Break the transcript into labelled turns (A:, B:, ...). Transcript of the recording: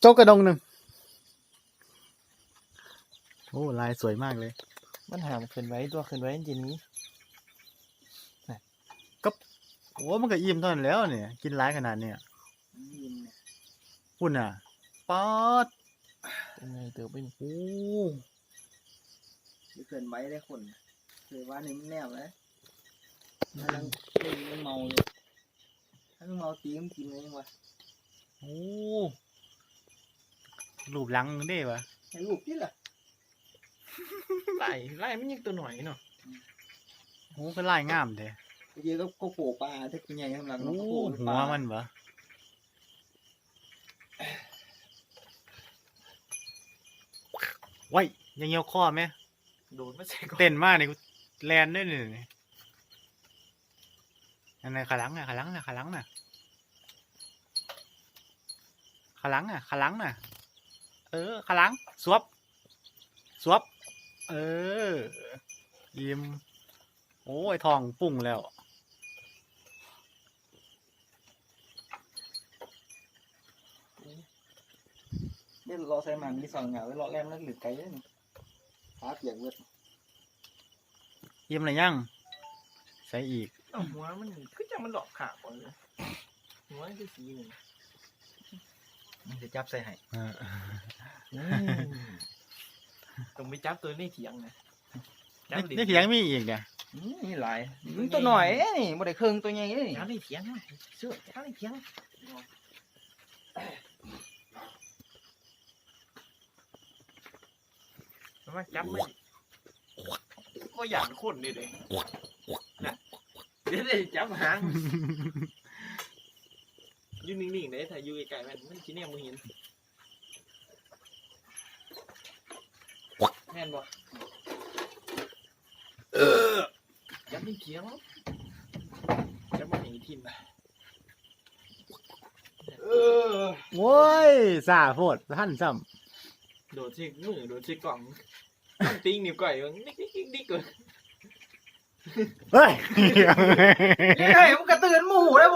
A: โจกกระดงหนึ่งโอ้ลายสวยมากเลย
B: มันหามขึ้นไว้ตัวขึ้นไว้จริงๆนี้
A: โอ้มันก็อิ่มเท่านั้นแล้วเนี่ย กินร้ายขนาดเนี่ย
C: ยินเนี่ย
A: คุณอะป๊อด
B: เป็นไงเติบเป็น
A: โอ้
C: ไม่เกินไว้ได้คนคือว่านี่มันแนวเลยถ้าลังเล่นมันเมาอยู่ถ้ามันเมาตีมันกินเลยยังวะ
A: โอ้รูปหลังเด้วะ
C: ให้ลูกที่ล่ะ
B: ไล่ไล่มันยังตัวหน่อยเนาะ
A: โอ้ก็ลายงามเด้
C: เมื่อกี้ก็ก็โผล่ปลาถ้ากินใหญ่ข้างหลัง
A: โอ้
C: เนาะก็โผล่
A: หั
C: ป
A: ว
C: ลา
A: มันวะไว้ยยังเงี้ยวข้อไหม
B: โดนมาใส่ก่อน
A: เต้นมากนี่กูแลนด้วยนี่นี่อันไหนขาหลังน่ะขาหลังน่ะขาหลังน่ะ ขาหลังน่ะขาหลังน่ะ เออขาหลังสวบสวบ เออ ยิ้ม โอ้ยทองปุ่งแล้ว
C: เล่นรอใส่หมันมีสองเหงาไว้รอแรมแล้วหรือไกลเลยนี่ขาเปียกเวิร์ด
A: ยิ้มอะไรยัง ใส่อีก
B: เอ้าหัวมันคือจังมันหลอกขาก่อนเลยหัวมันคือสีหนึ่ง
C: มันจะจับใส่ให้
A: เออ
B: ต้องไปจับตัวในเถียงนะจับ
A: นี่นี่เพียงมีอีกเนี่ย
C: อืมนี่หลายมันตัวหน่อยเอ้ยนี่บ่ได้เครื่องตัวใหญ่เลยนี่
B: จับในเถียงนะเสื้อจับในเถียงมันมาจับไม่ก็หยานคนนี่เลยนะเดี๋ยวได้จับหาง อยืนนิ่งๆเลยถ้าอยู่ไกลๆมันมันชิ้นเนี่ยมึงเห็นแม่นบ่จับในเถียงจับมาหนีทิมไป
A: โว้ยสาโพดท่านซ้
B: โดดที่มือโดดที่กล่องติ้งนิ้วก้อยมันดิ๊กดิ๊กดิ๊กดิ๊กเลยำ
A: เฮ้ย
C: เฮ้ยมันกระตือนหมู่แล้ว